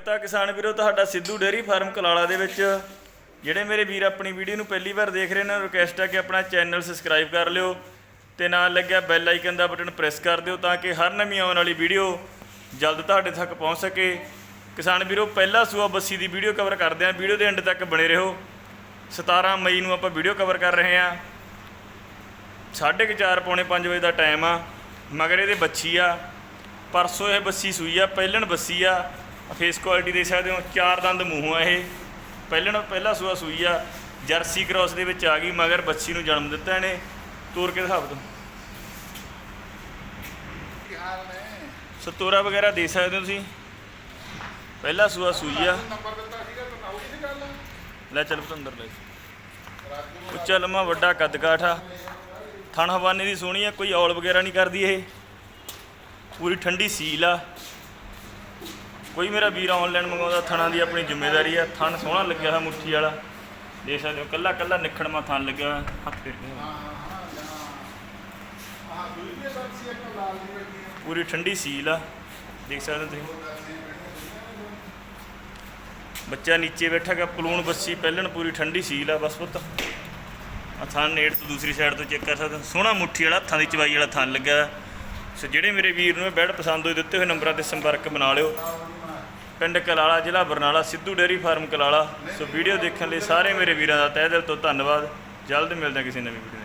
ਤਾਂ ਕਿਸਾਨ ਵੀਰੋ, ਤੁਹਾਡਾ ਸਿੱਧੂ ਡੇਅਰੀ ਫਾਰਮ ਕਲਾਲਾ ਦੇ ਵਿੱਚ ਜਿਹੜੇ ਮੇਰੇ ਵੀਰ ਆਪਣੀ ਵੀਡੀਓ ਨੂੰ ਪਹਿਲੀ ਵਾਰ ਦੇਖ ਰਹੇ ਨੇ ਰਿਕਵੈਸਟ ਹੈ ਕਿ ਆਪਣਾ ਚੈਨਲ ਸਬਸਕ੍ਰਾਈਬ ਕਰ ਲਿਓ ਤੇ ਨਾਲ ਲੱਗਿਆ ਬੈਲ ਆਈਕਨ ਦਾ ਬਟਨ ਪ੍ਰੈਸ ਕਰ ਦਿਓ ਤਾਂ ਕਿ ਹਰ ਨਵੀਂ ਆਉਣ ਵਾਲੀ ਵੀਡੀਓ ਜਲਦ ਤੁਹਾਡੇ ਤੱਕ ਪਹੁੰਚ ਸਕੇ। ਕਿਸਾਨ ਵੀਰੋ, ਪਹਿਲਾ ਸੂਆ ਬੱਸੀ ਦੀ ਵੀਡੀਓ ਕਵਰ ਕਰਦੇ ਹਾਂ। ਵੀਡੀਓ ਦੇ ਐਂਡ ਤੱਕ ਬਣੇ ਰਹੋ। 17 ਮਈ ਨੂੰ ਆਪਾਂ ਵੀਡੀਓ ਕਵਰ ਕਰ ਰਹੇ ਹਾਂ। ਸਾਢੇ ਕੁ ਚਾਰ, ਪੌਣੇ 5 ਵਜੇ ਦਾ ਟਾਈਮ ਆ। ਮਗਰ ਇਹਦੇ ਬੱਚੀ ਆ। ਪਰਸੋਂ ਇਹ ਬੱਸੀ ਸੂਈ ਆ, ਪਹਿਲਣ ਬੱਸੀ ਆ। ਫੇਸ ਕੁਆਲਿਟੀ ਦੇਖ ਸਕਦੇ ਹੋ ਚਾਰ ਦੰਦ ਮੂੰਹ ਆ ਇਹ। ਪਹਿਲਣ ਪਹਿਲਾ ਸੂਆ ਸੂਈ ਆ ਜਰਸੀ ਕ੍ਰਾਸ ਦੇ ਵਿੱਚ ਆ ਗਈ ਮਗਰ ਬੱਚੀ ਨੂੰ ਜਨਮ ਦਿੱਤਾ ਇਹਨੇ। ਤੋਰ ਕੇ ਦਿਖਾ ਦੋ ਕੀ ਹਾਲ ਨੇ? ਸਤੋਰਾ ਵਗੈਰਾ ਦੇ ਸਕਦੇ ਹੋ ਤੁਸੀਂ। ਪਹਿਲਾ ਸੂਆ ਸੂਈ ਆ। ਤਾਂ ਲੈ ਚੱਲ ਪਤੰਦਰ ਲੈ। ਉੱਚਾ ਲੰਮਾ ਵੱਡਾ ਕੱਦ ਕਾਠ ਆ। ਥਣ ਹਵਾਨੇ ਦੀ ਸੋਹਣੀ ਆ ਕੋਈ ਔਲ ਵਗੈਰਾ ਨਹੀਂ ਕਰਦੀ ਇਹ। ਪੂਰੀ ਠੰਡੀ ਸੀਲ ਆ। ਕੋਈ ਮੇਰਾ ਵੀਰ ਆਨਲਾਈਨ ਮੰਗਾਉਂਦਾ ਥਣਾ ਦੀ ਆਪਣੀ ਜ਼ਿੰਮੇਵਾਰੀ ਆ। ਥਣ ਸੋਹਣਾ ਲੱਗਿਆ ਹੋਇਆ ਮੁੱਠੀ ਵਾਲਾ। ਦੇਖ ਸਕਦੇ ਹੋ, ਕੱਲਾ ਕੱਲਾ ਨਿਖੜਮਾ ਥਣ ਲੱਗਿਆ ਹੋਇਆ, ਹੱਥ ਫੇਰ ਪੂਰੀ ਠੰਡੀ ਸੀਲ ਆ। ਦੇਖ ਸਕਦੇ ਹੋ ਤੁਸੀਂ। ਬੱਚਾ ਨੀਚੇ ਬੈਠਾ ਗਾ ਪਲੂਣ ਬੱਸੀ, ਪਹਿਲਣ ਪੂਰੀ ਠੰਡੀ ਸੀਲ ਆ, ਬਸ ਪੁੱਤ। ਆ ਥਣ ਨੇੜ ਤੋਂ ਦੂਸਰੀ ਸਾਈਡ ਤੋਂ ਚੈੱਕ ਕਰ ਸਕਦੇ ਹੋ। ਸੋਹਣਾ ਮੁੱਠੀ ਵਾਲਾ, ਹੱਥਾਂ ਦੀ ਚਵਾਈ ਵਾਲਾ ਥਣ ਲੱਗਾ ਸੋ ਜਿਹੜੇ ਮੇਰੇ ਵੀਰ ਨੂੰ ਇਹ ਬੈੱਡ ਪਸੰਦ ਹੋਏ, ਦਿੱਤੇ ਹੋਏ ਨੰਬਰਾਂ ਤੇ ਸੰਪਰਕ ਬਣਾ ਲਿਓ। ਪਿੰਡ ਕਲਾਲਾ, ਜ਼ਿਲ੍ਹਾ Barnala, Sidhu dairy farm Kalala. So video ਦੇਖਣ ਲਈ ਸਾਰੇ ਮੇਰੇ ਵੀਰਾਂ ਦਾ ਤਹਿ ਦਿਲ ਤੋਂ ਧੰਨਵਾਦ। ਜਲਦ ਮਿਲਦੇ ਹਾਂ ਕਿਸੇ ਨਵੀਂ ਵੀਡੀਓ